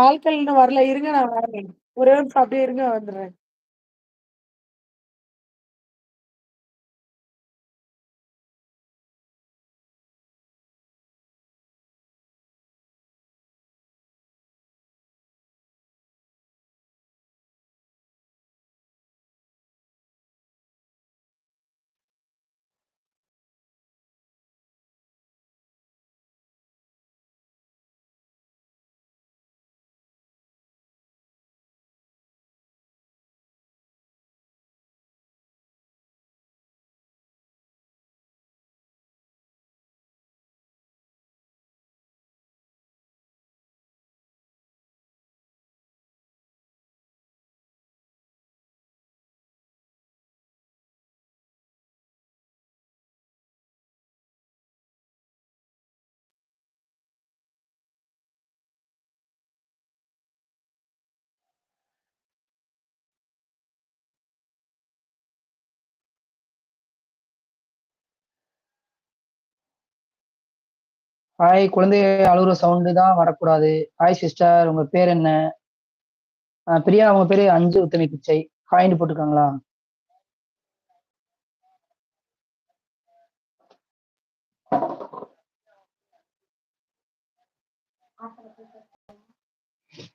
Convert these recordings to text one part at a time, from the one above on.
ஆட்கள் இன்னும் வரல. இருங்க நான் வரேன். ஒரே நிமிஷம் அப்படியே இருங்க வந்துடுறேன் ஹாய் குழந்தை அழுகுற சவுண்டு தான் வரக்கூடாது. ஹாய் சிஸ்டர் உங்க பேர் என்ன? பிரியா உங்க பேரு அஞ்சு உத்தமி பிச்சை. ஹாய்ன்னு போட்டுருக்காங்களா?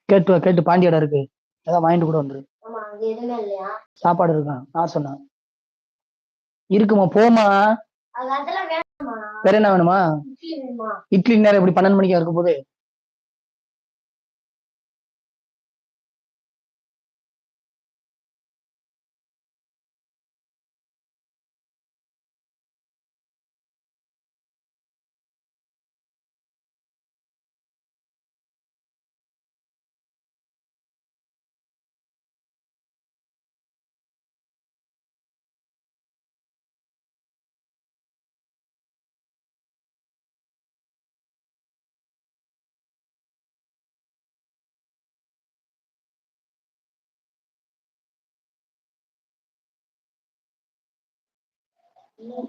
கேட்டு கேட்டு பாண்டியடா இருக்கு. ஏதாவது வாங்கிட்டு கூட வந்துரு. சாப்பாடு இருக்கான். நான் சொன்னேன். இருக்குமா போம்மா. வேற என்ன வேணுமா? இட்லி நேரம் எப்படி 12 மணிக்கா இருக்க போது?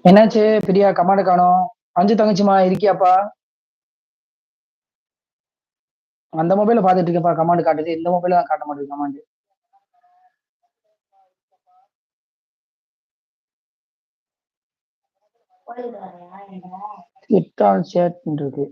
என்னாச்சு பிரியா கமாண்ட காணும் அஞ்சு தங்கச்சிமா இருக்கியாப்பா? அந்த மொபைல பாத்துட்டு இருக்கேன்ப்பா கமாண்ட் காட்டுது. இந்த மொபைல தான் காட்ட மாட்டேங்குது கமாண்ட். இருக்கு.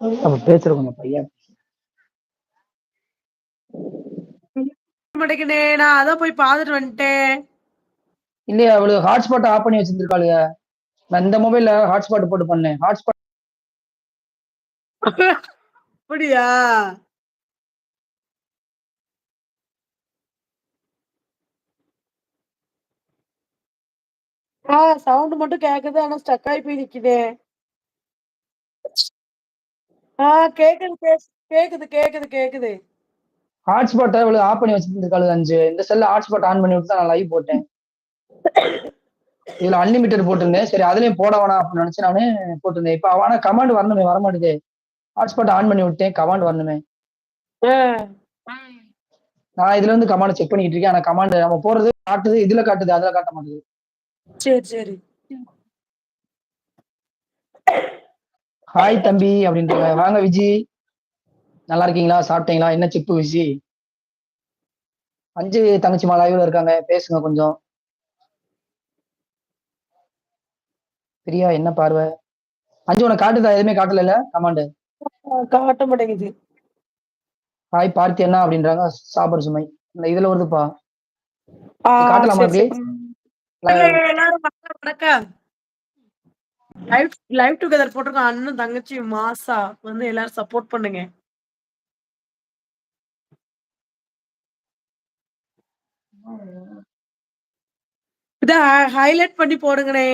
அப்ப பையன். நான் அதான் போய் பாத்துட்டு வந்துட்டேன். இல்லையா அவளுக்கு ஹாட்ஸ்பாட் ஆஃப் பண்ணி வச்சிருந்திருக்காளுக. நான் இந்த மொபைல்ல ஹாட்ஸ்பாட் போட்டு பண்ணேன். ஹாட்ஸ்பாட் அப்படியா? ஆ சவுண்ட் மட்டும் கேக்குது. ஆனா ஸ்டக் ஆயி போய் நிக்குதே. ஆ கேக்குது கேக் கேக்குது கேக்குது கேக்குது. ஹாட்ஸ்பாட்ட இவளுக ஆஃப் பண்ணி வச்சிருந்திருக்காளுக 5. இந்த செல்ல ஹாட்ஸ்பாட் ஆன் பண்ணி விட்டு தான் நான் லைவ் போட்டேன். இதுல அன்லிமிட்டட் போட்டிருந்தேன். சரி அதுலயும் போட வேணாம் அப்படின்னு நினைச்சு நானு போட்டிருந்தேன். இப்ப ஆனா கமாண்ட் வரணுமே வரமாட்டேங்குதே. ஹாட்ஸ்பாட் ஆன் பண்ணி விட்டேன். கமாண்ட் வரணுமே. நான் இதுல இருந்து கமாண்ட் செக் பண்ணிட்டு இருக்கேன். ஆனா கமாண்ட் நம்ம போடுறது காட்டுது. இதுல காட்டுது. அதுல காட்ட மாட்டேங்குது. சரி, சரி. ஹாய் தம்பி அப்படின்றாங்க. வாங்க விஜி. நல்லா இருக்கீங்களா? சாப்பிட்டீங்களா? என்ன சிப்பு விஜி? 5 தங்கச்சிமா லைவ்ல இருக்காங்க. பேசுங்க கொஞ்சம். பிரியா என்ன பார்வை? 5 உனக்கு காட்டுதா? எதுவுமே காட்டலல்ல கமாண்ட்? ஆ காட்ட மாட்டேங்குது. ஹாய் பார்த்தி அண்ணா அப்படின்றாங்க. சாபர் சுமை. இந்த இதுல வருதுப்பா. காட்டலாமா எல்லாரும் வணக்கம். லைவ் லைவ் டுகெதர் போட்டிருக்கோம். அண்ணன், தங்கச்சி மாஸா வந்து எல்லாரும் சப்போர்ட் பண்ணுங்க. இத ஹைலைட் பண்ணி போடுங்கண்ணே.